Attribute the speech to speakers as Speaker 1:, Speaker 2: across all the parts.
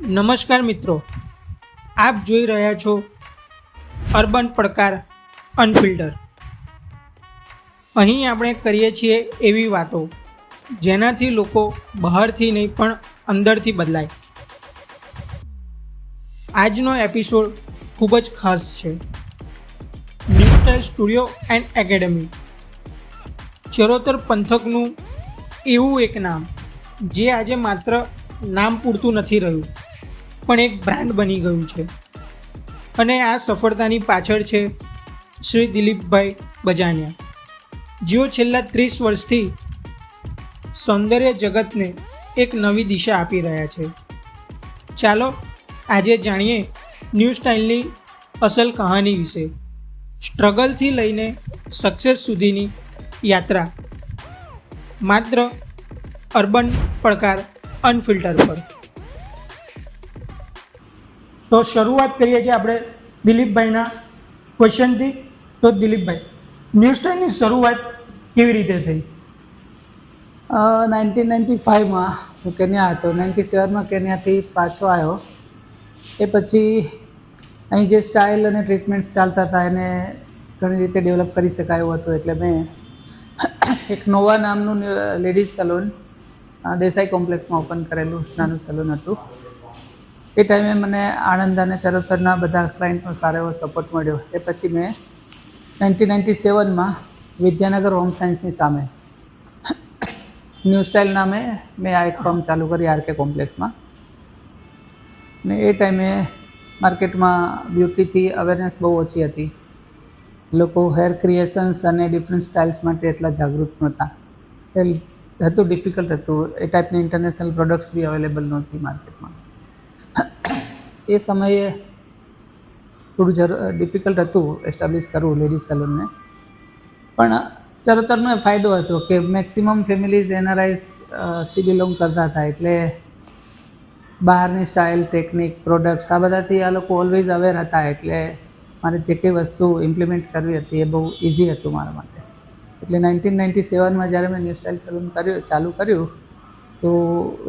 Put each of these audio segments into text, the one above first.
Speaker 1: નમસ્કાર મિત્રો. આપ જોઈ રહ્યા છો અર્બન પડકાર અનફિલ્ટર. અહીં આપણે કરીએ છીએ એવી વાતો, જેનાથી લોકો બહારથી નહીં પણ અંદરથી બદલાય. આજનો એપિસોડ ખૂબ જ ખાસ છે. New style studio and academy. Charotar પંથકનું એવું એક નામ, જે આજે માત્ર નામ પૂરતું નથી રહ્યું. પણ એક બ્રાન્ડ બની ગયું છે. અને આ સફળતાની પાછળ છે શ્રી દિલીપભાઈ બજાણિયા જેઓ છેલ્લા ત્રીસ વર્ષથી સૌંદર્ય જગતને એક નવી દિશા આપી રહ્યા છે. ચાલો આજે જાણીએ ન્યૂ સ્ટાઇલની અસલ કહાની વિશે. સ્ટ્રગલથી લઈને સક્સેસ સુધીની યાત્રા. માત્ર અર્બન પડકાર અનફિલ્ટર પર. તો શરૂઆત કરીએ છીએ આપણે દિલીપભાઈના ક્વેશ્ચનથી. તો દિલીપભાઈ, ન્યૂઝ શરૂઆત કેવી રીતે થઈ?
Speaker 2: નાઇન્ટીન નાઇન્ટી ફાઇવમાં હું કેન્યા હતો. નાઇન્ટી સેવનમાં કેન્યાથી પાછો આવ્યો. એ પછી અહીં જે સ્ટાઇલ અને ટ્રીટમેન્ટ્સ ચાલતા હતા એને ઘણી રીતે ડેવલપ કરી શકાય એવું હતું એટલે મેં એક નોવા નામનું લેડીઝ સલૂન દેસાઈ કોમ્પ્લેક્સમાં ઓપન કરેલું, નાનું સલૂન હતું. એ ટાઈમે મને આણંદ અને ચરોતરના બધા ક્લાયન્ટનો સારો એવો સપોર્ટ મળ્યો. એ પછી મેં નાઇન્ટીન નાઇન્ટી સેવનમાં વિદ્યાનગર હોમ સાયન્સની સામે ન્યૂ સ્ટાઇલ નામે મેં આ એક ફર્મ ચાલુ કરી આરકે કોમ્પ્લેક્સમાં ને એ ટાઈમે માર્કેટમાં બ્યુટીથી અવેરનેસ બહુ ઓછી હતી. લોકો હેર ક્રિએશન્સ અને ડિફરન્ટ સ્ટાઇલ્સ માટે એટલા જાગૃત નહોતા. એ હતું ડિફિકલ્ટ હતું. એ ટાઈપની ઇન્ટરનેશનલ પ્રોડક્ટ્સ બી અવેલેબલ નહોતી માર્કેટમાં. એ સમયે થોડું જર ડિફિકલ્ટ હતું એસ્ટાબ્લિશ કરવું લેડીઝ સલૂનને પણ ચરોતરનો એ ફાયદો હતો કે મેક્સિમમ ફેમિલીઝ એનઆરઆઈઝથી બિલોંગ કરતા હતા. એટલે બહારની સ્ટાઇલ ટેકનિક પ્રોડક્ટ્સ આ બધાથી આ લોકો ઓલવેઝ અવેર હતા. એટલે મારે જે કંઈ વસ્તુ ઇમ્પ્લિમેન્ટ કરવી હતી એ બહુ ઇઝી હતું મારા માટે. એટલે નાઇન્ટીન નાઇન્ટી સેવનમાં જ્યારે મેં ન્યૂ સ્ટાઇલ સલૂન કર્યું, ચાલુ કર્યું તો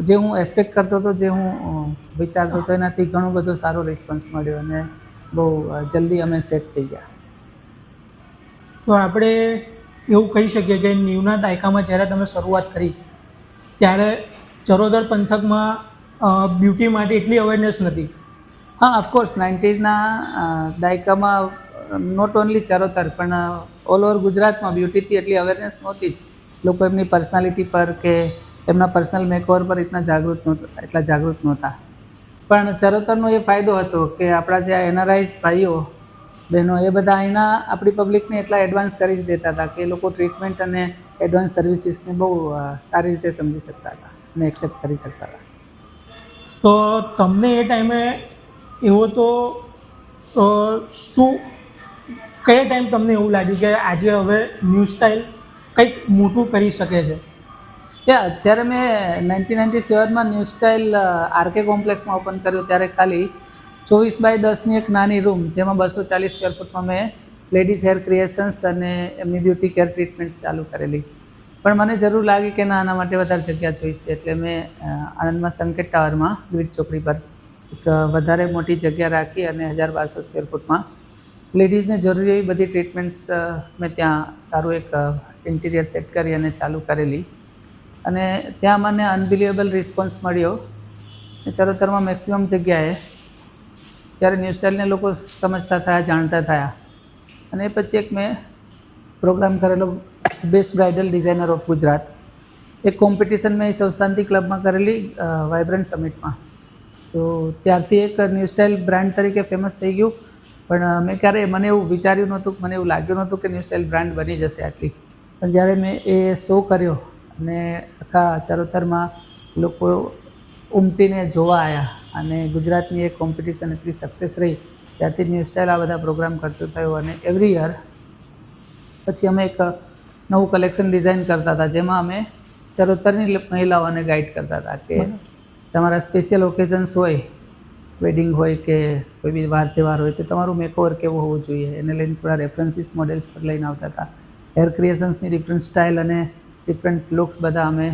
Speaker 2: જે હું એક્સપેક્ટ કરતો હતો જે હું વિચારતો હતો એનાથી ઘણો બધો સારો રિસ્પોન્સ મળ્યો અને બહુ જલ્દી અમે સેટ થઈ ગયા.
Speaker 1: તો આપણે એવું કહી શકીએ કે ન્યૂના દાયકામાં જ્યારે તમે શરૂઆત કરી ત્યારે ચરોતર પંથકમાં બ્યુટી માટે એટલી અવેરનેસ નથી.
Speaker 2: હા ઓફકોર્સ નાઇન્ટીના દાયકામાં નોટ ઓનલી ચરોતર પણ ઓલ ઓવર ગુજરાતમાં બ્યુટીથી એટલી અવેરનેસ નહોતી જ. લોકો એમની પર્સનાલિટી પર કે એમના પર્સનલ મેકઓવર પર એટલા જાગૃત નહોતા એટલા જાગૃત નહોતા. પણ ચરોતરનો એ ફાયદો હતો કે આપણા જે એનઆરઆઈઝ ભાઈઓ, બહેનો, એ બધા અહીંના આપણી પબ્લિકને એટલા એડવાન્સ કરી જ દેતા હતા કે એ લોકો ટ્રીટમેન્ટ અને એડવાન્સ સર્વિસીસને બહુ સારી રીતે સમજી શકતા હતા અને એક્સેપ્ટ કરી શકતા હતા.
Speaker 1: તો તમને એ ટાઈમે એવો તો શું, કયા ટાઈમ તમને એવું લાગ્યું કે આજે હવે ન્યૂ સ્ટાઇલ કંઈક મોટું કરી શકે છે?
Speaker 2: યા જ્યારે મેં નાઇન્ટીન નાઇન્ટી સેવનમાં ન્યૂ સ્ટાઇલ આરકે કોમ્પ્લેક્સમાં ઓપન કર્યું, ત્યારે ખાલી ચોવીસ બાય દસની એક નાની રૂમ જેમાં બસો ચાલીસ સ્ક્વેર ફૂટમાં મેં લેડીઝ હેર ક્રિએશન્સ અને એમની બ્યુટી કેર ટ્રીટમેન્ટ્સ ચાલુ કરેલી. પણ મને જરૂર લાગી કે ના, આના માટે વધારે જગ્યા જોઈશે. એટલે મેં આણંદમાં સંકેત ટાવરમાં ગ્રીડ ચોકડી પર એક વધારે મોટી જગ્યા રાખી અને હજાર બારસો સ્ક્વેર ફૂટમાં લેડીઝને જરૂરી એવી બધી ટ્રીટમેન્ટ્સ મેં ત્યાં સારું એક ઇન્ટિરિયર સેટ કરી અને ચાલુ કરેલી. અને ત્યાં મને અનબિલિવેબલ રિસ્પોન્સ મળ્યો. ચરોતરમાં મેક્સિમમ જગ્યાએ ત્યારે ન્યૂ સ્ટાઇલને લોકો સમજતા થયા, જાણતા થયા. અને પછી એક મેં પ્રોગ્રામ કરેલો best bridal designer of Gujarat. એક કોમ્પિટિશન મેં સૌ શાંતિ ક્લબમાં કરેલી વાઇબ્રન્ટ સમિટમાં તો ત્યારથી એક ન્યૂ સ્ટાઇલ બ્રાન્ડ તરીકે ફેમસ થઈ ગયું. પણ મેં ક્યારે મને એવું વિચાર્યું નહોતું, મને એવું લાગ્યું નહોતું કે ન્યૂ સ્ટાઇલ બ્રાન્ડ બની જશે આટલી. પણ જ્યારે મેં એ શો કર્યો અને આખા ચરોતરમાં લોકો ઉમટીને જોવા આવ્યા અને ગુજરાતની એક કોમ્પિટિશન એટલી સક્સેસ રહી. ત્યારથી ન્યૂ સ્ટાઇલ આ બધા પ્રોગ્રામ કરતો થયો અને એવરી યર પછી અમે એક નવું કલેક્શન ડિઝાઇન કરતા હતા જેમાં અમે ચરોતરની મહિલાઓને ગાઈડ કરતા હતા કે તમારા સ્પેશિયલ ઓકેઝન્સ હોય વેડિંગ હોય કે કોઈ બી વાર તહેવાર હોય તો તમારું મેકઓવર કેવું હોવું જોઈએ? એને લઈને થોડા રેફરન્સીસ મોડેલ્સ પર લઈને આવતા હતા. હેર ક્રિએશન્સની ડિફરન્ટ સ્ટાઇલ અને ડિફરન્ટ લુક્સ બધા અમે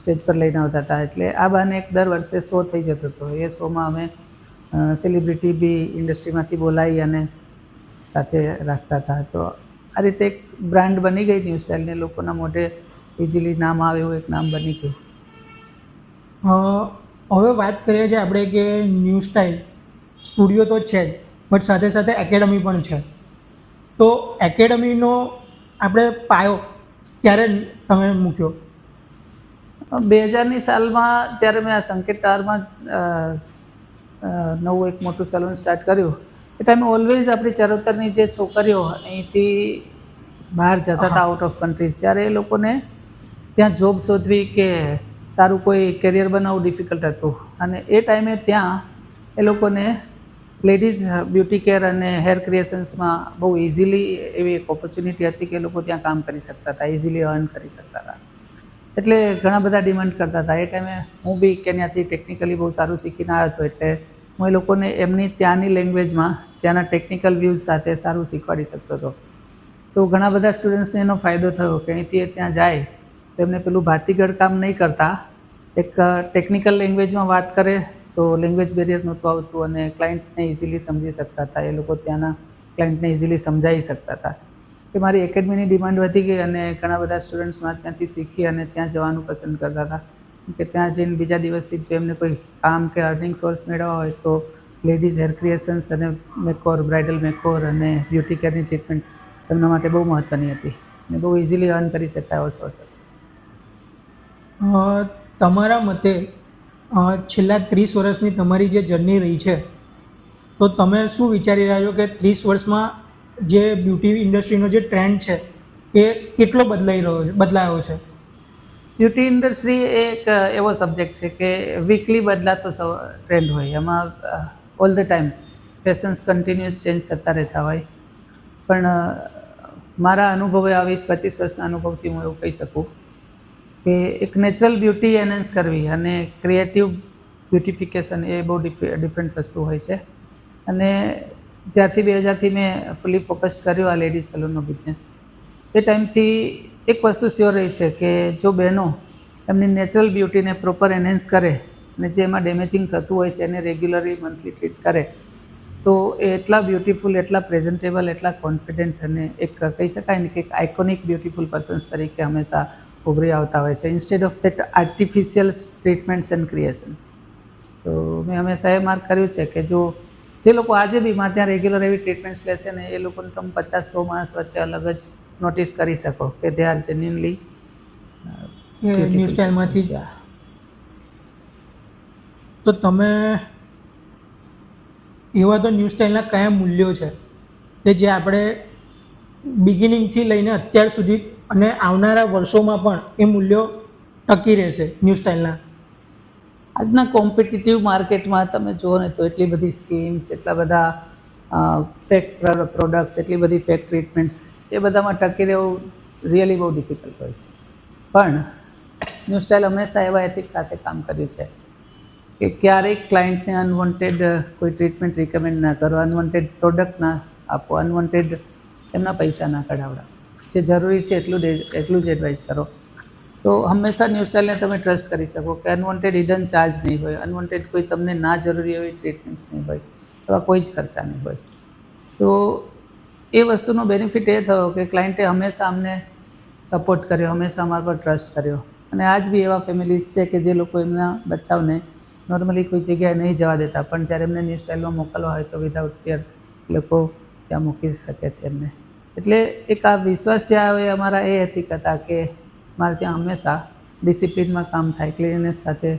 Speaker 2: સ્ટેજ પર લઈને આવતા હતા. એટલે આ બહાને એક દર વર્ષે શો થઈ જતો હતો. એ શોમાં અમે સેલિબ્રિટી બી ઇન્ડસ્ટ્રીમાંથી બોલાવી અને સાથે રાખતા હતા. તો આ રીતે એક બ્રાન્ડ બની ગઈ ન્યૂ સ્ટાઇલને લોકોના મોઢે ઇઝીલી નામ આવે એવું એક નામ બની ગયું.
Speaker 1: હવે વાત કરીએ છીએ આપણે કે ન્યૂ સ્ટાઇલ સ્ટુડિયો તો છે જ બટ સાથે સાથે એકેડમી પણ છે. તો એકેડમીનો આપણે પાયો ક્યારે તમે મૂક્યો?
Speaker 2: બે હજારની સાલમાં જ્યારે મેં આ સંકેત ટાવરમાં નવું એક મોટું સલૂન સ્ટાર્ટ કર્યું એ ટાઈમે ઓલવેઝ આપણી ચરોતરની જે છોકરીઓ અહીંથી બહાર જતા હતા આઉટ ઓફ કન્ટ્રીઝ ત્યારે એ લોકોને ત્યાં જોબ શોધવી કે સારું કોઈ કેરિયર બનાવવું ડિફિકલ્ટ હતું. અને એ ટાઈમે ત્યાં એ લોકોને લેડીઝ બ્યુટી કેર અને હેર ક્રિએશન્સમાં બહુ ઇઝીલી એવી એક ઓપોર્ચ્યુનિટી હતી કે લોકો ત્યાં કામ કરી શકતા હતા ઇઝીલી અર્ન કરી શકતા હતા. એટલે ઘણા બધા ડિમાન્ડ કરતા હતા. એ ટાઈમે હું બી કેન્યાથી ટેકનિકલી બહુ સારું શીખીને આવ્યો હતો, એટલે હું એ લોકોને એમની ત્યાંની લેંગ્વેજમાં ત્યાંના ટેકનિકલ વ્યૂઝ સાથે સારું શીખવાડી શકતો હતો. તો ઘણા બધા સ્ટુડન્ટ્સને એનો ફાયદો થયો કે અહીંથી એ ત્યાં જાય, તો એમને પેલું ભાતીગળ કામ નહીં કરતા, એક ટેકનિકલ લેંગ્વેજમાં વાત કરે તો લેંગ્વેજ બેરિયર નહોતું આવતું અને ક્લાયન્ટને ઇઝીલી સમજી શકતા હતા. એ લોકો ત્યાંના ક્લાયન્ટને ઇઝીલી સમજાવી શકતા હતા. કે મારી એકેડમીની ડિમાન્ડ વધી ગઈ અને ઘણા બધા સ્ટુડન્ટ્સ મારે ત્યાંથી શીખી અને ત્યાં જવાનું પસંદ કરતા હતા. કે ત્યાં જઈને બીજા દિવસથી જો એમને કોઈ કામ કે અર્નિંગ સોર્સ મેળવવા હોય તો લેડીઝ હેર ક્રિએશન્સ અને મેકોર બ્રાઇડલ મેકોર અને બ્યુટી કેરની ટ્રીટમેન્ટ એમના માટે બહુ મહત્ત્વની હતી અને બહુ ઇઝીલી અર્ન કરી શકાય એવો સોર્સ
Speaker 1: તમારા મતે છેલ્લા ત્રીસ વર્ષની તમારી જે જર્ની રહી છે, તો તમે શું વિચારી રહ્યા છો કે ત્રીસ વર્ષમાં જે બ્યુટી ઇન્ડસ્ટ્રીનો જે ટ્રેન્ડ છે, એ કેટલો બદલાઈ રહ્યો છે, બદલાયો છે?
Speaker 2: બ્યુટી ઇન્ડસ્ટ્રી એક એવો સબ્જેક્ટ છે કે વીકલી બદલાતો ટ્રેન્ડ હોય. એમાં all the time fashions continuous change થતા રહેતા હોય. પણ મારા અનુભવે આ વીસ પચીસ વર્ષના અનુભવથી હું એવું કહી શકું કે એક નેચરલ બ્યુટી એનહેન્સ કરવી અને ક્રિએટિવ બ્યુટિફિકેશન એ બહુ ડિફરન્ટ વસ્તુ હોય છે. અને જ્યારથી બે હજારથી મેં ફૂલી ફોકસ્ડ કર્યો આ લેડીઝ સલૂનનો બિઝનેસ એ ટાઈમથી એક વસ્તુ સ્યોર રહી છે કે જો બહેનો એમની નેચરલ બ્યુટીને પ્રોપર એનહેન્સ કરે અને જે એમાં ડેમેજિંગ થતું હોય છે એને રેગ્યુલરલી મંથલી ટ્રીટ કરે, તો એ એટલા બ્યુટીફુલ એટલા પ્રેઝન્ટેબલ એટલા કોન્ફિડન્ટ અને એક કહી શકાય ને કે એક આઇકોનિક બ્યુટીફુલ પર્સન્સ તરીકે હંમેશા ઉભરી આવતા હોય છે instead of that artificial treatments and creations તો મેં હંમેશા એ માર્ક કર્યું છે કે જો જે લોકો આજે બી મારે ત્યાં રેગ્યુલર એવી ટ્રીટમેન્ટ્સ લે છે ને એ લોકોને તમે પચાસ સો માણસ વચ્ચે અલગ જ નોટિસ કરી શકો કે દે આર જેન્યુનલી
Speaker 1: ન્યૂ સ્ટાઇલમાંથી જ. તો તમે એવા તો ન્યૂ સ્ટાઇલના કયા મૂલ્યો છે કે જે આપણે બિગિનિંગથી લઈને અત્યાર સુધી અને આવનારા વર્ષોમાં પણ એ મૂલ્યો ટકી રહેશે ન્યૂ સ્ટાઇલના.
Speaker 2: આજના કોમ્પિટિટિવ માર્કેટમાં તમે જુઓ ને તો એટલી બધી સ્કીમ્સ, એટલા બધા ફેક પ્રોડક્ટ્સ એટલી બધી ફેક ટ્રીટમેન્ટ્સ એ બધામાં ટકી રહેવું રિયલી બહુ ડિફિકલ્ટ હોય છે. પણ ન્યૂ સ્ટાઇલ હંમેશા એવા એથિક સાથે કામ કર્યું છે કે ક્યારેય ક્લાયન્ટને અનવોન્ટેડ કોઈ ટ્રીટમેન્ટ રિકમેન્ડ ના કરો અનવોન્ટેડ પ્રોડક્ટ ના આપો અનવોન્ટેડ એમના પૈસા ના કઢાવડા જે જરૂરી છે એટલું એટલું જ એડવાઇસ કરો. તો હંમેશા ન્યૂઝ સ્ટાઇલને તમે ટ્રસ્ટ કરી શકો કે અનવોન્ટેડ હિડન ચાર્જ નહીં હોય અનવોન્ટેડ કોઈ તમને ના જરૂરી હોય ટ્રીટમેન્ટ્સ નહીં હોય, એવા કોઈ જ ખર્ચા નહીં હોય. તો એ વસ્તુનો બેનિફિટ એ થયો કે ક્લાયન્ટે હંમેશા અમને સપોર્ટ કર્યો, હંમેશા અમારા પર ટ્રસ્ટ કર્યો. અને આજ બી એવા ફેમિલીઝ છે કે જે લોકો એમના બચ્ચાઓને નોર્મલી કોઈ જગ્યાએ નહીં જવા દેતા, પણ જ્યારે એમને ન્યૂઝ સ્ટાઇલમાં મોકલવા હોય તો વિધાઉટ ફિયર લોકો ત્યાં મૂકી શકે છે એમને. એટલે એક આ વિશ્વાસ જે આવે અમારા એ હતી કથા કે મારે ત્યાં હંમેશા ડિસિપ્લિનમાં કામ થાય ક્લિનનેસ સાથે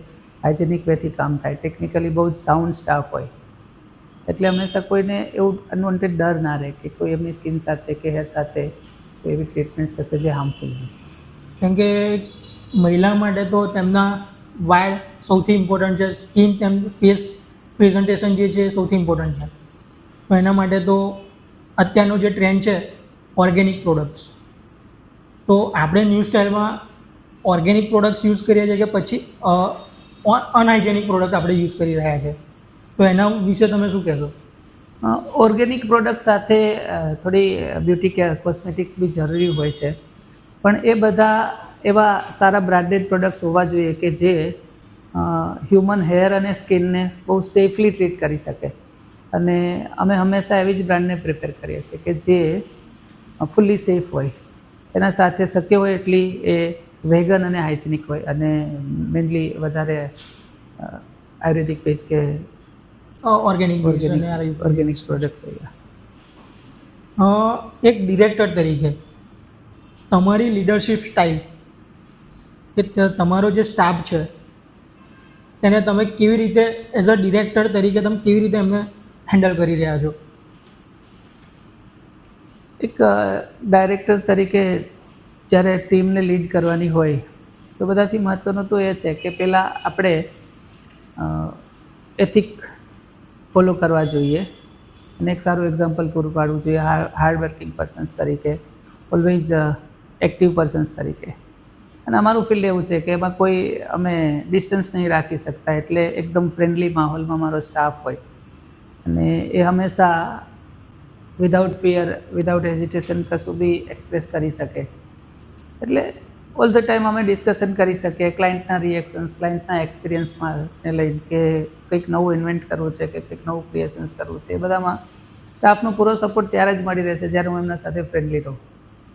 Speaker 2: હાઇજેનિક વેથી કામ થાય. ટેકનિકલી બહુ જ સાઉન્ડ સ્ટાફ હોય. એટલે હંમેશા કોઈને એવું અનવોન્ટેડ ડર ના રહે કે કોઈ એમની સ્કિન સાથે કે હેર સાથે કોઈ એવી ટ્રીટમેન્ટ થશે જે હાર્મફુલ હોય.
Speaker 1: કેમ કે મહિલા માટે તો તેમના વાળ સૌથી ઇમ્પોર્ટન્ટ છે સ્કિન તેમ ફેસ પ્રેઝન્ટેશન જે છે એ સૌથી ઇમ્પોર્ટન્ટ છે. તો એના માટે તો અત્યારનો જે ટ્રેન્ડ છે ઓર્ગેનિક પ્રોડક્ટ્સ. તો આપણે ન્યૂ સ્ટાઇલમાં ઓર્ગેનિક પ્રોડક્ટ્સ યુઝ કરીએ છીએ કે પછી અનહાઇજેનિક પ્રોડક્ટ આપણે યુઝ કરી રહ્યા છે. તો એના વિશે તમે શું કહેશો?
Speaker 2: ઓર્ગેનિક પ્રોડક્ટ સાથે થોડી બ્યુટી કેર કોસ્મેટિક્સ બી જરૂરી હોય છે. પણ એ બધા એવા સારા બ્રાન્ડેડ પ્રોડક્ટ્સ હોવા જોઈએ કે જે હ્યુમન હેર અને સ્કિનને બહુ સેફલી ટ્રીટ કરી શકે. અને અમે હંમેશા એવી જ બ્રાન્ડને પ્રિફર કરીએ છીએ કે જે ફૂલ્લી સેફ હોય. એના સાથે શક્ય હોય એટલી એ વેગન અને હાઇજેનિક હોય અને મેનલી વધારે આયુર્વેદિક બેઝ કે
Speaker 1: ઓર્ગેનિક
Speaker 2: ઓર્ગેનિક ઓર્ગેનિક પ્રોડક્ટ્સ હોય
Speaker 1: એક ડિરેક્ટર તરીકે તમારી લીડરશિપ સ્ટાઇલ કે તમારો જે સ્ટાફ છે તેને તમે કેવી રીતે એઝ અ ડિરેક્ટર તરીકે તમે કેવી રીતે એમને હેન્ડલ કરી રહ્યા છો?
Speaker 2: એક ડાયરેક્ટર તરીકે જ્યારે ટીમને લીડ કરવાની હોય, તો બધાથી મહત્ત્વનું તો એ છે કે પહેલાં આપણે એથિક ફોલો કરવા જોઈએ. અને એક સારું એક્ઝામ્પલ પૂરું પાડવું જોઈએ હાર્ડ વર્કિંગ પર્સન્સ તરીકે ઓલવેઝ એક્ટિવ પર્સન્સ તરીકે. અને અમારું ફિલ્ડ એવું છે કે એમાં કોઈ અમે ડિસ્ટન્સ નહીં રાખી શકતા, એટલે એકદમ ફ્રેન્ડલી માહોલમાં મારો સ્ટાફ હોય. અને એ હંમેશા વિધાઉટ ફિયર વિધાઉટ હેઝિટેશન કશું બી એક્સપ્રેસ કરી શકે. એટલે ઓલ ધ ટાઈમ અમે ડિસ્કશન કરી શકીએ ક્લાયન્ટના રિએક્શન્સ ક્લાયન્ટના એક્સપિરિયન્સમાં લઈને કે કંઈક નવું ઇન્વેન્ટ કરવું છે કે કંઈક નવું ક્રિએશન્સ કરવું છે, એ બધામાં સ્ટાફનો પૂરો સપોર્ટ ત્યારે જ મળી રહેશે જ્યારે હું એમના સાથે ફ્રેન્ડલી રહું.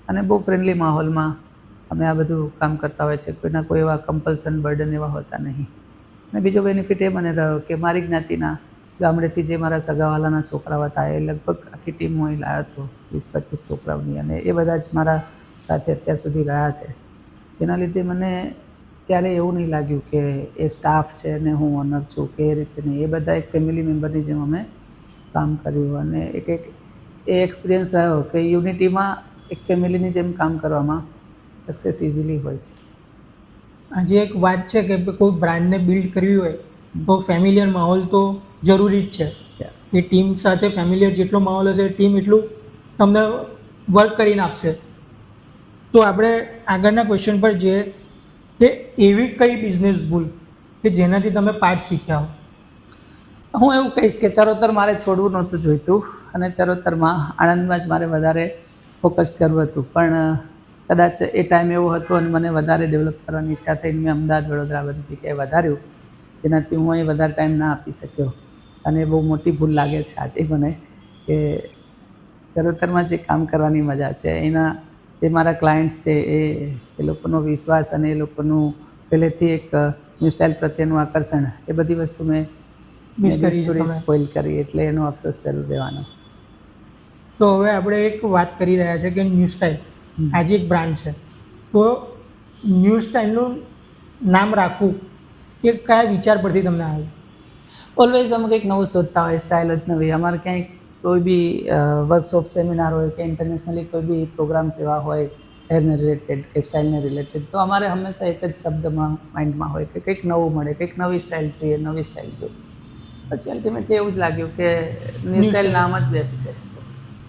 Speaker 2: અને બહુ ફ્રેન્ડલી માહોલમાં અમે આ બધું કામ કરતા હોય છે, કોઈના કોઈ એવા કમ્પલ્સન બર્ડન એવા હોતા નહીં. અને બીજો બેનિફિટ એ મને રહ્યો કે મારી જ્ઞાતિના ગામડેથી જે મારા સગાવાલાના છોકરાઓ હતા, એ લગભગ આખી ટીમ હું અહીં લાવ્યો હતો વીસ પચીસ છોકરાઓની. અને એ બધા જ મારા સાથે અત્યાર સુધી રહ્યા છે. જેના લીધે મને ક્યારેય એવું નહીં લાગ્યું કે એ સ્ટાફ છે ને હું ઓનર છું કે એ રીતે નહીં. એ બધા એક ફેમિલી મેમ્બરની જેમ અમે કામ કર્યું. અને એક એક એ એક્સપિરિયન્સ રહ્યો કે યુનિટીમાં એક ફેમિલીની જેમ કામ કરવામાં સક્સેસ ઇઝીલી હોય છે.
Speaker 1: આજે એક વાત છે કે કોઈ બ્રાન્ડને બિલ્ડ કરવી હોય તો ફેમિલિયર માહોલ તો જરૂરી જ છે. એ ટીમ સાથે ફેમિલિયર જેટલો માહોલ હશે ટીમ એટલું તમને વર્ક કરીને આપશે. તો આપણે આગળના ક્વેશ્ચન પર જઈએ કે એવી કઈ બિઝનેસ ભૂલ કે જેનાથી તમે પાઠ શીખ્યા હો?
Speaker 2: હું એવું કહીશ કે ચરોતર મારે છોડવું નહોતું જોઈતું અને ચરોતરમાં આણંદમાં જ મારે વધારે ફોકસ કરવું હતું. પણ કદાચ એ ટાઈમ એવો હતો અને મને વધારે ડેવલપ કરવાની ઈચ્છા થઈને મેં અમદાવાદ વડોદરા બધી જગ્યાએ વધાર્યું. જેનાથી હું અહીં વધારે ટાઈમ ના આપી શક્યો. અને બહુ મોટી ભૂલ લાગે છે આજે મને કે ચરોતરમાં જે કામ કરવાની મજા છે એના જે મારા ક્લાયન્ટ્સ છે એ એ લોકોનો વિશ્વાસ અને એ લોકોનું પહેલેથી એક ન્યૂ સ્ટાઇલ પ્રત્યેનું આકર્ષણ એ બધી વસ્તુ મેં
Speaker 1: મિસ કરી
Speaker 2: સ્પોઇલ કરી એટલે એનો અફસોસ જરૂર રહેવાનો.
Speaker 1: તો હવે આપણે એક વાત કરી રહ્યા છે કે ન્યૂ સ્ટાઇલ આજે એક બ્રાન્ડ છે. તો ન્યૂ સ્ટાઇલનું નામ રાખવું એ કયા વિચાર પરથી તમને આવ્યું
Speaker 2: ઓલવેઝ અમે કંઈક નવું શોધતા હોય સ્ટાઇલ જ નવી. અમારે ક્યાંય કોઈ બી વર્કશોપ સેમિનાર હોય કે ઇન્ટરનેશનલી કોઈ બી પ્રોગ્રામ સેવા હોય હેરને રિલેટેડ કે સ્ટાઇલને રિલેટેડ તો અમારે હંમેશા એક જ શબ્દમાં માઇન્ડમાં હોય કે કંઈક નવું મળે કંઈક નવી સ્ટાઇલ જોઈએ નવી સ્ટાઇલ જોઈએ. પછી અલ્ટિમેટલી એવું જ લાગ્યું કે ન્યૂ સ્ટાઇલ નામ જ બેસ્ટ છે.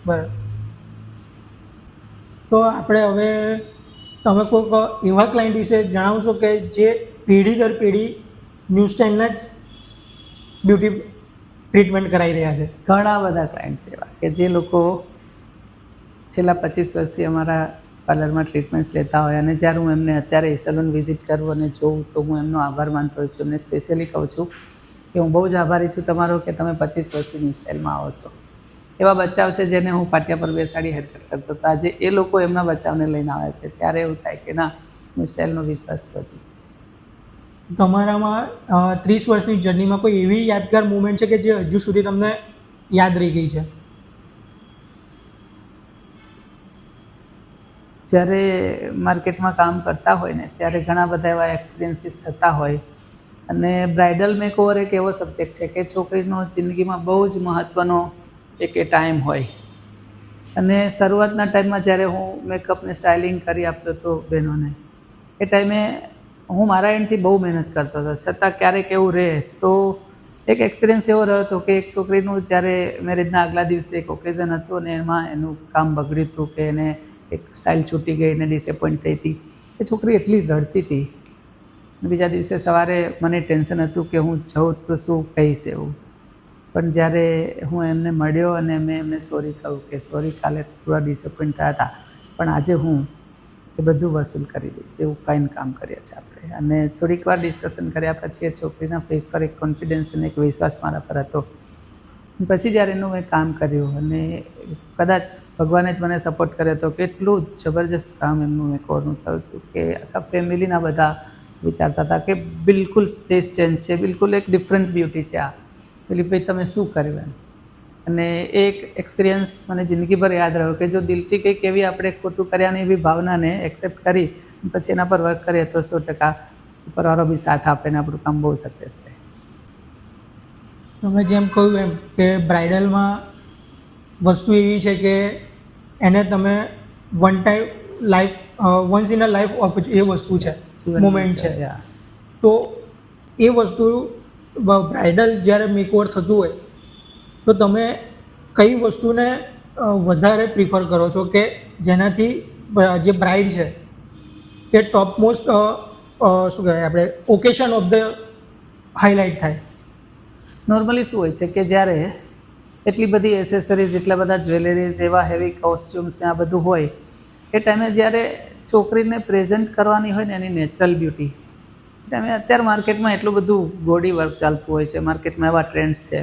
Speaker 1: બરાબર. તો આપણે હવે તમે કોઈક એવા ક્લાયન્ટ વિશે જણાવશો કે જે પેઢી દર પેઢી ન્યૂ સ્ટાઇલના જ બ્યુટી ટ્રીટમેન્ટ કરાવી રહ્યા છે.
Speaker 2: ઘણા બધા ક્લાયન્ટ્સ એવા કે જે લોકો છેલ્લા પચીસ વર્ષથી અમારા પાર્લરમાં ટ્રીટમેન્ટ્સ લેતા હોય અને જ્યારે હું એમને અત્યારે સલૂન વિઝિટ કરું અને જોઉં તો હું એમનો આભાર માનતો હોઉં છું એમને સ્પેશિયલી કહું છું કે હું બહુ જ આભારી છું તમારો કે તમે પચીસ વર્ષથી ન્યૂ સ્ટાઇલમાં આવો છો. એવા બચ્ચાઓ છે જેને હું પાટિયા પર બેસાડી હેરકટ કરતો હતો. આજે એ લોકો એમના બચ્ચાઓને લઈને આવે છે. ત્યારે એવું થાય કે ના ન્યૂ સ્ટાઇલનો વિશ્વાસ થયો છે.
Speaker 1: તમારામાં ત્રીસ વર્ષની જર્નીમાં કોઈ એવી યાદગાર મુમેન્ટ છે કે જે હજુ સુધી તમને યાદ રહી ગઈ છે?
Speaker 2: જ્યારે માર્કેટમાં કામ કરતા હોય ને, ત્યારે ઘણા બધા એવા એક્સપિરિયન્સીસ થતા હોય. અને બ્રાઇડલ મેકઓવર એક એવો સબ્જેક્ટ છે કે છોકરીનો જિંદગીમાં બહુ જ મહત્ત્વનો એક એ ટાઈમ હોય. અને શરૂઆતના ટાઈમમાં જ્યારે હું મેકઅપને સ્ટાઇલિંગ કરી આપતો હતો બહેનોને, એ ટાઈમે હું મારા એન્ડથી બહુ મહેનત કરતો હતો. છતાં ક્યારેક એવું રહે તો એક એક્સપિરિયન્સ એવો રહ્યો હતો કે એક છોકરીનું જ્યારે મેરેજના આગલા દિવસે એક ઓકેઝન હતું અને એમાં એનું કામ બગડ્યું હતું કે એને એક સ્ટાઇલ છૂટી ગઈ અને ડિસએપોઇન્ટ થઈ હતી. એ છોકરી એટલી રડતી હતી. બીજા દિવસે સવારે મને ટેન્શન હતું કે હું જઉં તો શું કહીશ એવું. પણ જ્યારે હું એમને મળ્યો અને મેં એમને સોરી કહ્યું કે સોરી કાલે થોડા ડિસએપોઇન્ટ થયા હતા. પણ આજે હું એ બધું વસૂલ કરી દઈશ, એવું ફાઇન કામ કરીએ છીએ આપણે. અને થોડીક વાર ડિસ્કશન કર્યા પછી એ છોકરીના ફેસ પર એક કોન્ફિડન્સ અને એક વિશ્વાસ મારા પર હતો. પછી જ્યારે એનું મેં કામ કર્યું અને કદાચ ભગવાને જ મને સપોર્ટ કર્યો હતો કે એટલું જબરજસ્ત કામ એમનું મેં કોરનું થયું હતું કે આખા ફેમિલીના બધા વિચારતા હતા કે બિલકુલ ફેસ ચેન્જ છે, બિલકુલ એક ડિફરન્ટ બ્યુટી છે આ. પેલી ભાઈ તમે શું કર્યું એમ? અને એ એક એક્સપિરિયન્સ મને જિંદગીભર યાદ રહ્યો કે જો દિલથી કંઈક એવી આપણે ખોટું કર્યાની એવી ભાવનાને એક્સેપ્ટ કરી પછી એના પર વર્ક કરીએ તો સો ટકા ઉપરવાળો બી સાથ આપે ને આપણું કામ બહુ સક્સેસ થાય
Speaker 1: તમે જેમ કહ્યું એમ કે બ્રાઇડલમાં વસ્તુ એવી છે કે એને તમે one time life once in a life એ વસ્તુ છે મુમેન્ટ છે. તો એ વસ્તુ બ્રાઇડલ જ્યારે મેકઓવર થતું હોય તો તમે કઈ વસ્તુને વધારે પ્રિફર કરો છો કે જેનાથી જે બ્રાઇડ છે, એ ટોપ મોસ્ટ શું કહેવાય, આપણે ઓકેશન ઓફ ધ હાઇલાઇટ થાય?
Speaker 2: નોર્મલી શું હોય છે કે જ્યારે એટલી બધી એસેસરીઝ એટલા બધા જ્વેલરીઝ એવા હેવી કોસ્ચ્યુમ્સ ને આ બધું હોય, એ ટાઈમે જ્યારે છોકરીને પ્રેઝન્ટ કરવાની હોય ને એની નેચરલ બ્યુટી ટાઈમે અત્યારે માર્કેટમાં એટલું બધું ગોડી વર્ક ચાલતું હોય છે માર્કેટમાં એવા ટ્રેન્ડ્સ છે.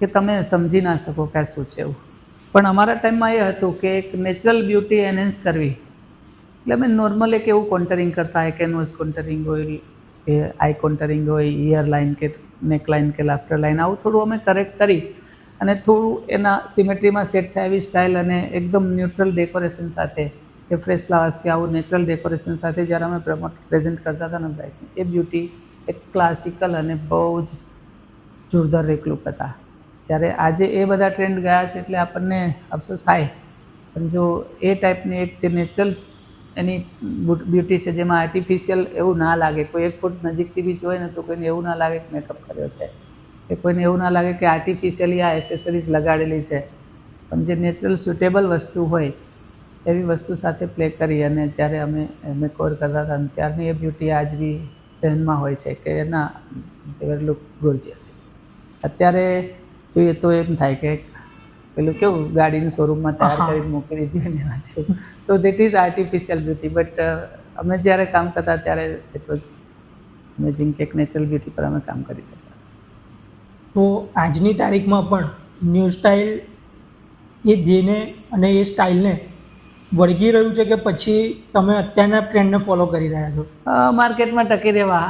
Speaker 2: કે તમે સમજી ના શકો કે શું છે એવું. પણ અમારા ટાઈમમાં એ હતું કે એક નેચરલ બ્યુટી એનહેન્સ કરવી. એટલે અમે નોર્મલ એક એવું કોન્ટરિંગ કરતા હોય કેનવસ કોન્ટરિંગ હોય કે આઈ કોન્ટરિંગ હોય ઇયર લાઇન કે નેક લાઇન કે લાફ્ટર લાઇન આવું થોડું અમે કરેક્ટ કરી. અને થોડું એના સિમેટ્રીમાં સેટ થાય એવી સ્ટાઇલ અને એકદમ ન્યુટ્રલ ડેકોરેશન સાથે, કે ફ્રેશ ફ્લાવર્સ કે આવું નેચરલ ડેકોરેશન સાથે જ્યારે અમે પ્રમોટ પ્રેઝન્ટ કરતા હતા ને બ્રાઇડને એ બ્યુટી એક ક્લાસિકલ અને બહુ જ જોરદાર એક લુક હતા. જ્યારે આજે એ બધા ટ્રેન્ડ ગયા છે એટલે આપણને અફસોસ થાય. પણ જો એ ટાઈપની એક જે નેચરલ એની બ્યુટી છે જેમાં આર્ટિફિશિયલ એવું ના લાગે, કોઈ એક ફૂટ નજીકથી બી જોઈએ ને તો કોઈને એવું ના લાગે કે મેકઅપ કર્યો છે. કે કોઈને એવું ના લાગે કે આર્ટિફિશિયલી આ એસેસરીઝ લગાડેલી છે. પણ જે નેચરલ સુટેબલ વસ્તુ હોય, એવી વસ્તુ સાથે પ્લે કરી અને જ્યારે અમે મેકઓવર કરતા હતા ત્યારની એ બ્યુટી આજ બી ચહેનમાં હોય છે કે ના દેવર લુક ગોર્જિયસ અત્યારે જોઈએ તો એમ થાય કે પેલું કેવું ગાડીનું શોરૂમમાં તૈયાર. કરીને મૂકી દીધી અને એના જેવું તો that is artificial beauty but અમે જ્યારે કામ કરતા ત્યારે ઇટ વોઝ અમેઝિંગ કે નેચરલ બ્યુટી પર અમે કામ કરી શકતા.
Speaker 1: તો આજની તારીખમાં પણ ન્યૂ સ્ટાઇલ એ ધ્યેયને અને એ સ્ટાઇલને વળગી રહ્યું છે કે પછી તમે અત્યારના ટ્રેન્ડને ફોલો કરી રહ્યા છો?
Speaker 2: માર્કેટમાં ટકી રહેવા.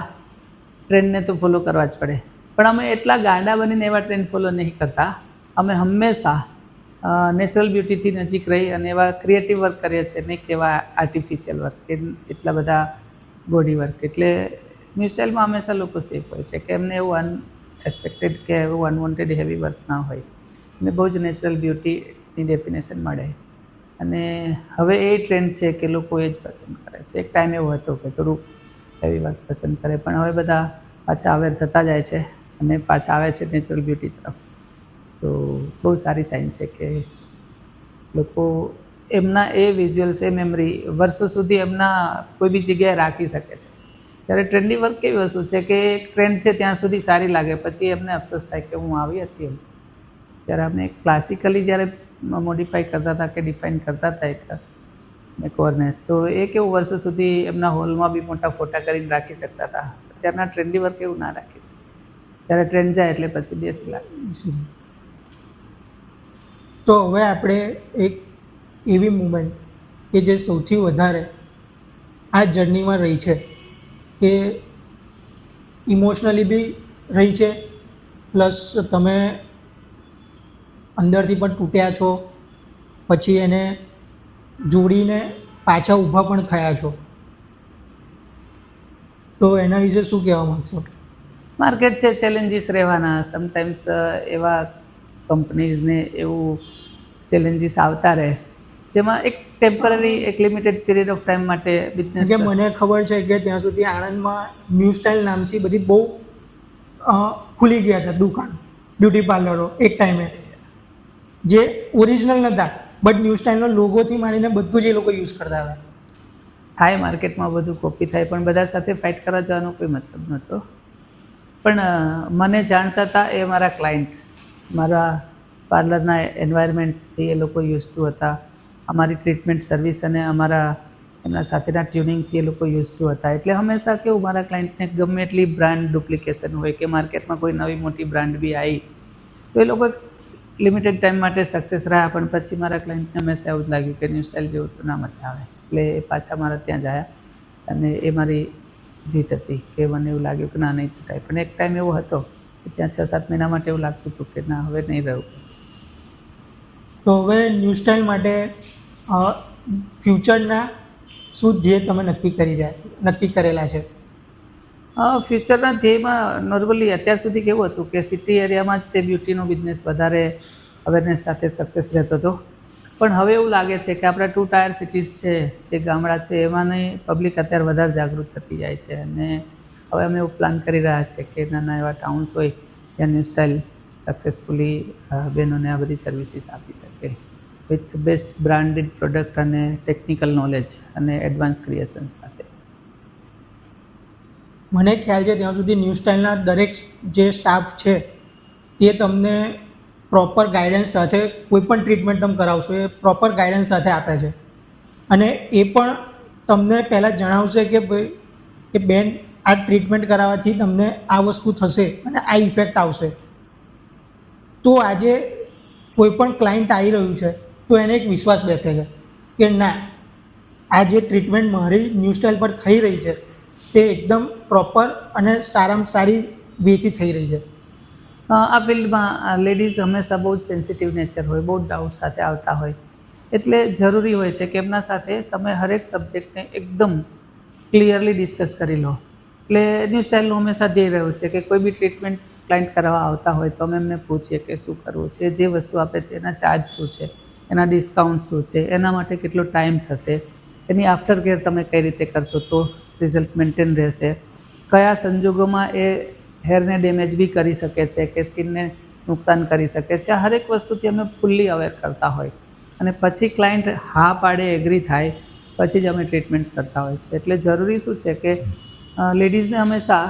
Speaker 2: ટ્રેન્ડને તો ફોલો કરવા જ પડે. પણ અમે એટલા ગાંડા બનીને એવા ટ્રેન્ડ ફોલો નહીં કરતા. અમે હંમેશા નેચરલ બ્યુટીથી નજીક રહી અને એવા ક્રિએટિવ વર્ક કરીએ છીએ, નહીં કે એવા આર્ટિફિશિયલ વર્ક કે એટલા બધા બોડી વર્ક એટલે ન્યૂ સ્ટાઇલમાં હંમેશા લોકો સેફ હોય છે, કે એમને એવું અનએક્સપેક્ટેડ કે એવું અનવોન્ટેડ હેવી વર્ક ના હોય. અને બહુ જ નેચરલ બ્યુટીની ડેફિનેશન મળે. અને હવે એ ટ્રેન્ડ છે કે લોકો એ જ પસંદ કરે છે. એક ટાઈમ એવો હતો કે થોડું હેવી વર્ક પસંદ કરે, પણ હવે બધા પાછા અવેર થતા જાય છે. અને પાછા આવે છે નેચરલ બ્યુટી તરફ. તો બહુ સારી સાઇન છે કે લોકો એમના એ વિઝ્યુઅલ્સ એ મેમરી વર્ષો સુધી એમના કોઈ બી જગ્યાએ રાખી શકે છે. ત્યારે ટ્રેન્ડી વર્ક કેવી વસ્તુ છે કે એક ટ્રેન્ડ છે ત્યાં સુધી સારી લાગે, પછી એમને અફસોસ થાય કે હું આવી હતી એમ. ત્યારે અમે ક્લાસિકલી જ્યારે મોડિફાઈ કરતા હતા કે ડિફાઇન કરતા હતા એક મેકઓવરને તો એ કેવું વર્ષો સુધી એમના હોલમાં બી મોટા ફોટા કરીને રાખી શકતા હતા. અત્યારના ટ્રેન્ડી વર્ક એવું ના રાખી શકે. ત્યારે ટ્રેન્ડ જાય એટલે પછી દેશ લાગે.
Speaker 1: તો હવે આપણે એક એવી મુમેન્ટ કે જે સૌથી વધારે આ જર્નીમાં રહી છે, કે ઇમોશનલી બી રહી છે પ્લસ તમે અંદરથી પણ તૂટ્યા છો, પછી એને જોડીને પાછા ઊભા પણ થયા છો. તો એના વિશે શું કહેવા માગશો?
Speaker 2: માર્કેટ છે ચેલેન્જીસ રહેવાના. સમટાઈમ્સ એવા કંપનીઝને એવું ચેલેન્જીસ આવતા રહે. જેમાં એક ટેમ્પરરી એક લિમિટેડ પીરિયડ ઓફ ટાઈમ માટે બિઝનેસ
Speaker 1: જે મને ખબર છે કે ત્યાં સુધી આણંદમાં ન્યૂ સ્ટાઇલ નામથી બધી બહુ ખુલી ગયા હતા દુકાન બ્યુટી પાર્લરો એક ટાઈમે જે ઓરિજિનલ નહોતા બટ ન્યૂ સ્ટાઇલનો લોગોથી માંડીને બધું જ એ લોકો યુઝ કરતા હતા.
Speaker 2: થાય માર્કેટમાં બધું કોપી થાય પણ બધા સાથે ફાઇટ કરવા જવાનો કોઈ મતલબ નહોતો. પણ મને જાણતા હતા એ મારા ક્લાયન્ટ મારા પાર્લરના એન્વાયરમેન્ટથી એ લોકો યુઝ ટુ હતા. અમારી ટ્રીટમેન્ટ સર્વિસ અને અમારા એમના સાથેના ટ્યુનિંગથી એ લોકો યુઝ ટુ હતા. એટલે હંમેશા કેવું, મારા ક્લાયન્ટને ગમે એટલી બ્રાન્ડ ડુપ્લિકેશન હોય કે માર્કેટમાં કોઈ નવી મોટી બ્રાન્ડ બી આવી તો એ લોકો લિમિટેડ ટાઈમ માટે સક્સેસ રહ્યા. પણ પછી મારા ક્લાયન્ટને હંમેશા એવું જ લાગ્યું કે ન્યૂ સ્ટાઇલ જેવું તો ના મજા આવે. એટલે પાછા મારા ત્યાં જ અને એ મારી જીત હતી કે મને એવું લાગ્યું કે ના નહીં જીતાય. પણ એક ટાઈમ એવો હતો કે ત્યાં છ સાત મહિના માટે એવું લાગતું હતું કે ના હવે નહીં રહ્યું પછી.
Speaker 1: તો હવે ન્યૂ સ્ટાઇલ માટે ફ્યુચરના શું ધ્યેય તમે નક્કી કરી રહ્યા નક્કી કરેલા છે?
Speaker 2: ફ્યુચરના ધ્યેયમાં નોર્મલી અત્યાર સુધી કેવું હતું કે સિટી એરિયામાં જ તે બ્યુટીનો બિઝનેસ વધારે અવેરનેસ સાથે સક્સેસ રહેતો હતો. પણ હવે એવું લાગે છે કે આપણા ટુ ટાયર સિટીઝ છે, જે ગામડા છે, એમાંની પબ્લિક અત્યારે વધારે જાગૃત થતી જાય છે. અને હવે અમે એવું પ્લાન કરી રહ્યા છે કે નાના એવા ટાઉન્સ હોય, ત્યાં ન્યૂ સ્ટાઇલ સક્સેસફુલી બહેનોને આ બધી સર્વિસીસ આપી શકે. વિથ બેસ્ટ બ્રાન્ડેડ પ્રોડક્ટ અને ટેકનિકલ નોલેજ અને એડવાન્સ ક્રિએશન સાથે.
Speaker 1: મને ખ્યાલ છે ત્યાં સુધી ન્યૂ સ્ટાઇલના દરેક જે સ્ટાફ છે, તે તમને પ્રોપર ગાઈડન્સ સાથે કોઈ પણ ટ્રીટમેન્ટ તમે કરાવશો એ પ્રોપર ગાઈડન્સ સાથે આપે છે. અને એ પણ તમને પહેલાં જણાવશે કે ભાઈ, કે બેન, આ ટ્રીટમેન્ટ કરાવવાથી તમને આ વસ્તુ થશે અને આ ઇફેક્ટ આવશે. તો આજે કોઈ પણ ક્લાયન્ટ આવી રહ્યું છે, તો એને એક વિશ્વાસ બેસે છે કે ના, આ જે ટ્રીટમેન્ટ મારી ન્યૂ સ્ટાઇલ પર થઈ રહી છે, તે એકદમ પ્રોપર અને સારામાં સારી વેથી થઈ રહી છે.
Speaker 2: આ ફિલ્ડમાં લેડીઝ હંમેશા બહુ જ સેન્સિટિવ નેચર હોય, બહુ ડાઉટ સાથે આવતા હોય. એટલે જરૂરી હોય છે કે એમના સાથે તમે હરેક સબ્જેક્ટને એકદમ ક્લિયરલી ડિસ્કસ કરી લો. એટલે ન્યૂ સ્ટાઇલનું હંમેશા ધ્યેય રહ્યું છે કે કોઈ બી ટ્રીટમેન્ટ ક્લાયન્ટ કરવા આવતા હોય તો અમે એમને પૂછીએ કે શું કરવું છે, જે વસ્તુ આપે છે, એના ચાર્જ શું છે, એના ડિસ્કાઉન્ટ શું છે, એના માટે કેટલો ટાઈમ થશે, એની આફ્ટર કેર તમે કઈ રીતે કરશો તો રિઝલ્ટ મેન્ટેન રહેશે. કયા સંજોગોમાં એ હેરને ડેમેજ બી કરી શકે છે, કે સ્કિનને નુકસાન કરી શકે છે. હરેક વસ્તુથી અમે ફૂલ્લી અવેર કરતા હોય. અને પછી ક્લાયન્ટ હા પાડે એગ્રી થાય, પછી જ અમે ટ્રીટમેન્ટ્સ કરતા હોય છે. એટલે જરૂરી શું છે કે લેડીઝને હંમેશા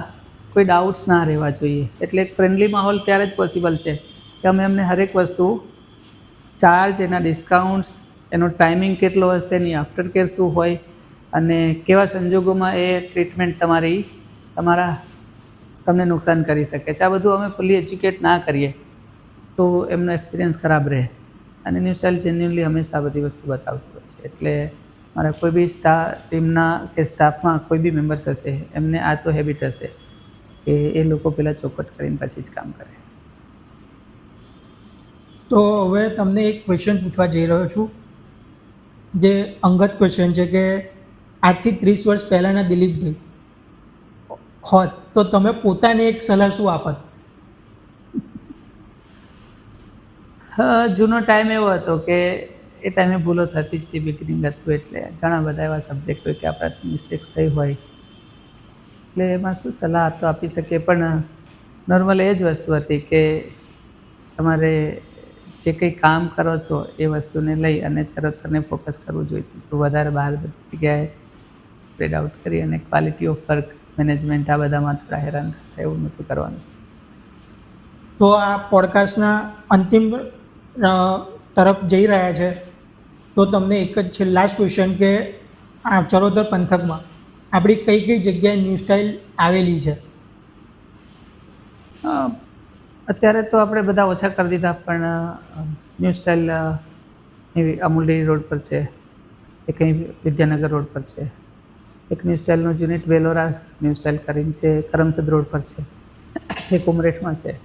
Speaker 2: કોઈ ડાઉટ્સ ના રહેવા જોઈએ. એટલે એક ફ્રેન્ડલી માહોલ ત્યારે જ પોસિબલ છે કે અમે એમને હરેક વસ્તુ ચાર્જ એના ડિસ્કાઉન્ટ્સ એનો ટાઈમિંગ કેટલો હશે, એની આફ્ટર કેર શું હોય, અને કેવા સંજોગોમાં એ ટ્રીટમેન્ટ તમારી, તમારા તમને નુકસાન કરી શકે છે. આ બધું અમે ફૂલી એજ્યુકેટ ના કરીએ તો એમનો એક્સપિરિયન્સ ખરાબ રહે. અને ન્યૂઝ ચેનલ જેન્યુઅલી હંમેશા બધી વસ્તુ બતાવતું હોય છે. એટલે મારા કોઈ બી સ્ટા ટીમના કે સ્ટાફમાં કોઈ બી મેમ્બર્સ હશે, એમને આ તો હેબિટ હશે કે એ લોકો પહેલાં ચોખવટ કરીને પછી જ કામ કરે.
Speaker 1: તો હવે તમને એક ક્વેશ્ચન પૂછવા જઈ રહ્યો છું, જે અંગત ક્વેશ્ચન છે કે આજથી ત્રીસ વર્ષ પહેલાંના દિલીપભાઈ, હોત તો તમે પોતાને એક સલાહ શું આપત?
Speaker 2: જૂનો ટાઈમ એવો હતો કે એ ટાઈમે ભૂલો થતી જ હતી બિગિનિંગ હતું એટલે ઘણા બધા એવા સબ્જેક્ટ હોય કે આપણા મિસ્ટેક્સ થઈ હોય. એટલે એમાં શું સલાહ તો આપી શકીએ, પણ નોર્મલ એ જ વસ્તુ હતી કે તમારે જે કંઈ કામ કરો છો એ વસ્તુને લઈ અને ચરોતરને ફોકસ કરવું જોઈએ. તો વધારે બહાર બધી જગ્યાએ સ્પ્રેડ આઉટ કરી અને ક્વોલિટી ઓફ વર્ક મેનેજમેન્ટ આ બધામાં થોડા હેરાન થાય એવું નહોતું કરવાનું.
Speaker 1: તો આ પોડકાસ્ટના અંતિમ તરફ જઈ રહ્યા છે. તો તમને એક જ છે લાસ્ટ ક્વેશ્ચન કે આ ચરોતર પંથકમાં આપણી કઈ કઈ જગ્યાએ ન્યૂ સ્ટાઇલ આવેલી છે?
Speaker 2: અત્યારે તો આપણે બધા ઓછા કરી દીધા પણ ન્યૂ સ્ટાઇલ એવી અમૂલ રોડ પર છે એક કંઈ વિદ્યાનગર રોડ પર છે. એક ન્યૂ સ્ટાઇલનું યુનિટ વેલોરા ન્યૂ સ્ટાઇલ કરીને છે, કરમસદ રોડ પર છે. એક ઉમરેઠમાં છે.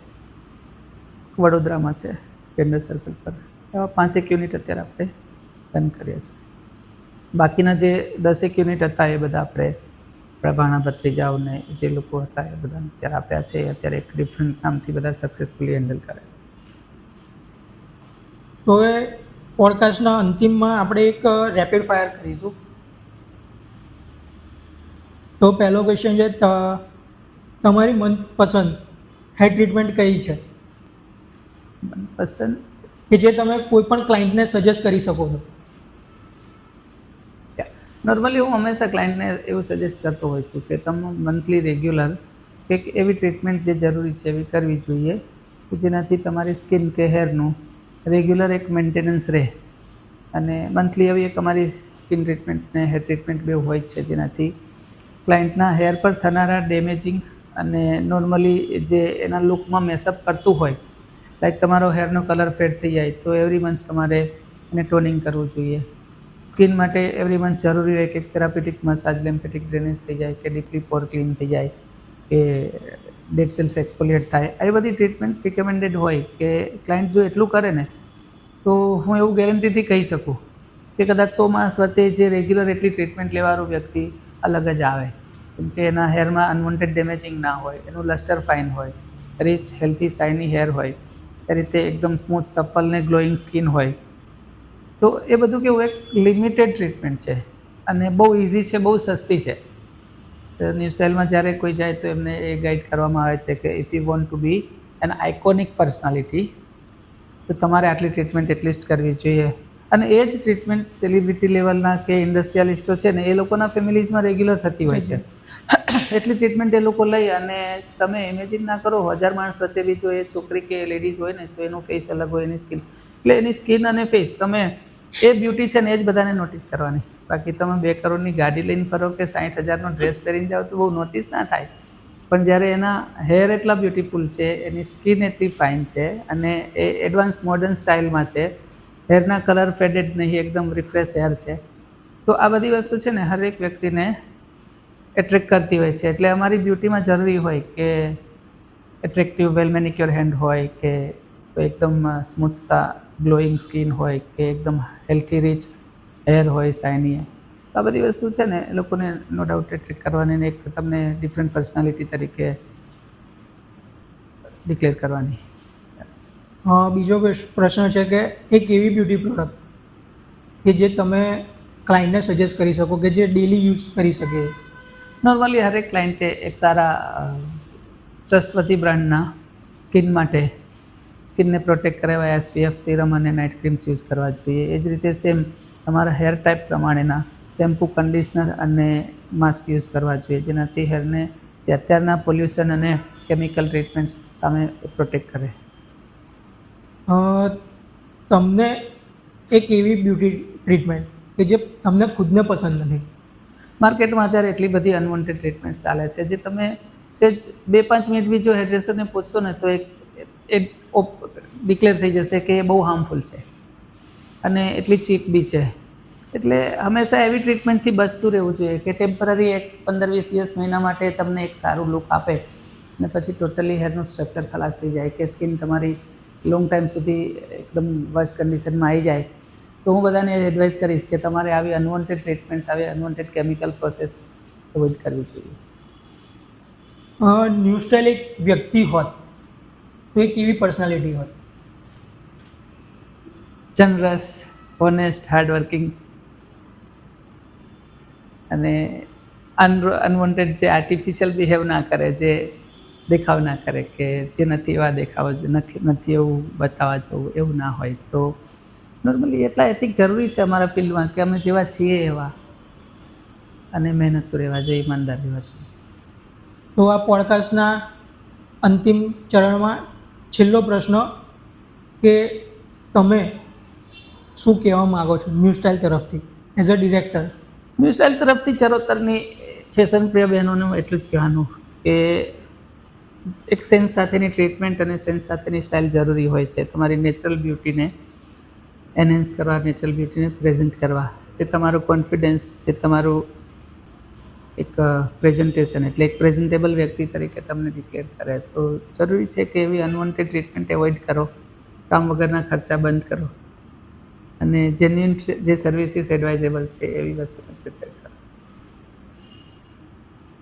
Speaker 2: વડોદરામાં છે કેન્દ્ર સર્કલ પર. એવા પાંચેક યુનિટ અત્યારે આપણે રન કરીએ છીએ બાકીના જે દસેક યુનિટ હતા એ બધા આપણે આપણા ભાણા ભત્રીજાઓને, જે લોકો હતા એ બધાને અત્યારે આપ્યા છે. એ અત્યારે એક ડિફરન્ટ નામથી બધા સક્સેસફુલી હેન્ડલ કરે છે.
Speaker 1: તો હવે પોડકાસ્ટના અંતિમમાં આપણે એક રેપિડ ફાયર કરીશું. તો પહેલો ક્વેશ્ચન છે તમારી મનપસંદ હેર ટ્રીટમેન્ટ કઈ છે?
Speaker 2: પસંદ
Speaker 1: કે જે તમે કોઈ પણ ક્લાયન્ટને સજેસ્ટ કરી શકો છો?
Speaker 2: નોર્મલી હું હંમેશા ક્લાયન્ટને એવું સજેસ્ટ કરતો હોઉં છું કે તમે મંથલી રેગ્યુલર એક એવી ટ્રીટમેન્ટ જે જરૂરી છે એવી કરવી જોઈએ કે જેનાથી તમારી સ્કિન કે હેરનું રેગ્યુલર એક મેન્ટેનન્સ રહે. અને મંથલી એવી એક અમારી સ્કિન ટ્રીટમેન્ટ ને હેર ટ્રીટમેન્ટ બે હોય છે જેનાથી ક્લાયન્ટના હેર પર થનારા ડેમેજિંગ અને નોર્મલી જે એના લુકમાં મેસઅપ કરતું હોય લાઈક તમારો હેરનો કલર ફેડ થઈ જાય, તો એવરી મંથ તમારે એને ટોનિંગ કરવું જોઈએ. સ્કિન માટે એવરી મંથ જરૂરી રહે કે થેરાપેટિક મસાજ લેમ્પેટિક ડ્રેનેજ થઈ જાય, કે ડીપલી પોર ક્લીન થઈ જાય, કે ડેડ સેલ્સ એક્સફોલિએટ થાય. આવી બધી ટ્રીટમેન્ટ રિકમેન્ડેડ હોય કે ક્લાયન્ટ જો એટલું કરે ને, તો હું એવું ગેરંટીથી કહી શકું કે કદાચ સો માણસ વચ્ચે જે રેગ્યુલર એટલી ટ્રીટમેન્ટ લેવાળો વ્યક્તિ અલગ જ આવે. કેમ કે એના હેરમાં અનવોન્ટેડ ડેમેજિંગ ના હોય, એનું લસ્ટર ફાઇન હોય રીચ હેલ્થી શાઇની હેર હોય, એ રીતે એકદમ સ્મૂથ સફલ ને ગ્લોઈંગ સ્કિન હોય. તો એ બધું કેવું એક લિમિટેડ ટ્રીટમેન્ટ છે અને બહુ ઇઝી છે, બહુ સસ્તી છે. ન્યૂ સ્ટાઇલમાં જ્યારે કોઈ જાય તો એમને એ ગાઈડ કરવામાં આવે છે કે if you want to be an iconic personality તો તમારે આટલી ટ્રીટમેન્ટ એટલીસ્ટ કરવી જોઈએ. અને એ જ ટ્રીટમેન્ટ સેલિબ્રિટી લેવલના કે ઇન્ડસ્ટ્રીયાલિસ્ટો છે ને, એ લોકોના ફેમિલીઝમાં રેગ્યુલર થતી હોય છે. એટલી ટ્રીટમેન્ટ એ લોકો લઈ અને તમે ઇમેજિન ના કરો, હજાર માણસ વચ્ચે બી જો એ છોકરી કે લેડીઝ હોય ને, તો એનું ફેસ અલગ હોય, એની સ્કિન એટલે એની સ્કિન અને ફેસ તમે એ બ્યુટી છે ને, એ જ બધાને નોટિસ કરવાની. બાકી તમે બે કરોડની ગાડી લઈને ફરો કે સાઠ હજારનો ડ્રેસ પહેરીને જાઓ તો બહુ નોટિસ ના થાય. પણ જ્યારે એના હેર એટલા બ્યુટીફુલ છે, એની સ્કિન એટલી ફાઇન છે અને એ એડવાન્સ મોડર્ન સ્ટાઇલમાં છે હેરના કલર ફેડેડ નહીં એકદમ રિફ્રેશ હેર છે. તો આ બધી વસ્તુ છે ને હરેક વ્યક્તિને એટ્રેક્ટ કરતી હોય છે. એટલે અમારી બ્યુટીમાં જરૂરી હોય કે એટ્રેક્ટિવ વેલ મેનિક્યોર હેન્ડ હોય કે એકદમ સ્મૂથતા ગ્લોઈંગ સ્કિન હોય કે એકદમ હેલ્થી રીચ હેર હોય શાઇની આ બધી વસ્તુ છે ને એ લોકોને નો ડાઉટ એટ્રેક્ટ કરવાની એક તમને ડિફરન્ટ પર્સનાલિટી તરીકે ડિક્લેર કરવાની.
Speaker 1: બીજો પ્રશ્ન છે કે એક એવી બ્યુટી પ્રોડક્ટ કે જે તમે ક્લાયન્ટને સજેસ્ટ કરી શકો કે જે ડેલી યુઝ કરી શકે.
Speaker 2: નોર્મલી હરેક ક્લાયન્ટે એક સારા ચસ્ટવતી બ્રાન્ડના સ્કિન માટે સ્કિનને પ્રોટેક્ટ કરે એવા એસપીએફ સિરમ અને નાઇટ ક્રીમ્સ યુઝ કરવા જોઈએ. એ જ રીતે સેમ તમારા હેર ટાઈપ પ્રમાણેના શેમ્પૂ કન્ડિશનર અને માસ્ક યુઝ કરવા જોઈએ. જેનાથી હેરને જે અત્યારના પોલ્યુશન અને કેમિકલ ટ્રીટમેન્ટ્સ સામે પ્રોટેક્ટ કરે.
Speaker 1: તમને એક એવી બ્યુટી ટ્રીટમેન્ટ કે જે તમને ખુદને પસંદ નથી?
Speaker 2: માર્કેટમાં અત્યારે એટલી બધી અનવોન્ટેડ ટ્રીટમેન્ટ્સ ચાલે છે. જે તમે સેજ બે પાંચ મિનિટ બી જો હેડ્રેસરને પૂછશો ને તો એક, એ ડિક્લેર થઈ જશે કે એ બહુ હાર્મફુલ છે. અને એટલી ચીપ બી છે. એટલે હંમેશા એવી ટ્રીટમેન્ટથી બચતું રહેવું જોઈએ કે ટેમ્પરરી એક પંદર વીસ દિવસ મહિના માટે તમને એક સારું લુક આપે અને પછી ટોટલી હેરનું સ્ટ્રક્ચર ખલાસ થઈ જાય કે સ્કિન તમારી લોંગ ટાઈમ સુધી એકદમ વર્સ્ટ કન્ડિશનમાં આવી જાય. તો હું બધાને એડવાઇસ કરીશ કે તમારે આવી અનવોન્ટેડ ટ્રીટમેન્ટ્સ આવી અનવોન્ટેડ કેમિકલ પ્રોસેસ અવોઇડ કરવી જોઈએ.
Speaker 1: અ, ન્યૂ સ્ટાઇલ એક વ્યક્તિ હોત તો એ કેવી પર્સનાલિટી હોત?
Speaker 2: જનરસ ઓનેસ્ટ હાર્ડવર્કિંગ અને અનવોન્ટેડ જે આર્ટિફિશિયલ બિહેવ ના કરે જે દેખાવ ના કરે કે જે નથી એવા દેખાવ નથી નથી એવું બતાવવા જવું એવું ના હોય. તો નોર્મલી એટલા એથિક જરૂરી છે અમારા ફિલ્ડમાં કે અમે જેવા છીએ એવા. અને મહેનતું રહેવા જોઈએ ઈમાનદાર રહેવા જોઈએ.
Speaker 1: તો આ પોડકાસ્ટના અંતિમ ચરણમાં છેલ્લો પ્રશ્ન કે તમે શું કહેવા માગો છો ન્યૂ સ્ટાઇલ તરફથી as a director
Speaker 2: new style તરફથી ચરોતરની ફેશન પ્રિય બહેનોને એટલું જ કહેવાનું કે એક સેન્સ સાથેની ટ્રીટમેન્ટ અને સેન્સ સાથેની સ્ટાઇલ જરૂરી હોય છે. તમારી નેચરલ બ્યુટીને એનહેન્સ કરવા નેચરલ બ્યુટીને પ્રેઝન્ટ કરવા. જે તમારું કોન્ફિડન્સ જે તમારું એક પ્રેઝન્ટેશન એટલે એક પ્રેઝન્ટેબલ વ્યક્તિ તરીકે તમને ડિક્લેર કરે. તો જરૂરી છે કે એવી અનવોન્ટેડ ટ્રીટમેન્ટ એવોઇડ કરો. કામ વગરના ખર્ચા બંધ કરો. અને જેન્યુન જે સર્વિસીસ એડવાઇઝેબલ છે, એવી વસ્તુને પ્રિફર કરો.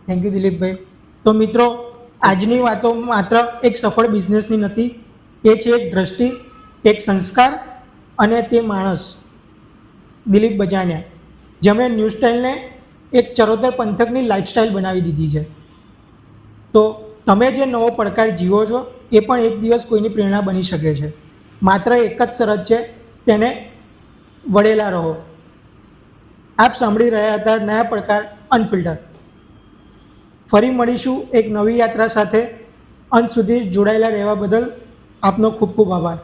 Speaker 1: Thank you Dilipbhai. તો મિત્રો આજની વાતો માત્ર એક સફળ બિઝનેસની નથી, એ છે એક દ્રષ્ટિ, એક સંસ્કાર અને તે માણસ. દિલીપ બજાણિયા જેમણે ન્યૂ સ્ટાઇલને એક ચરોતર પંથકની લાઇફસ્ટાઇલ બનાવી દીધી છે. તો તમે જે નવો પડકાર જીવો છો, એ પણ એક દિવસ કોઈની પ્રેરણા બની શકે છે. માત્ર એક જ શરત છે, તેને વળેલા રહો. આપ સાંભળી રહ્યા હતા નયા પડકાર અનફિલ્ટર ફરી મળીશું એક નવી યાત્રા સાથે. અંત સુધી જોડાયેલા રહેવા બદલ આપનો ખૂબ ખૂબ આભાર.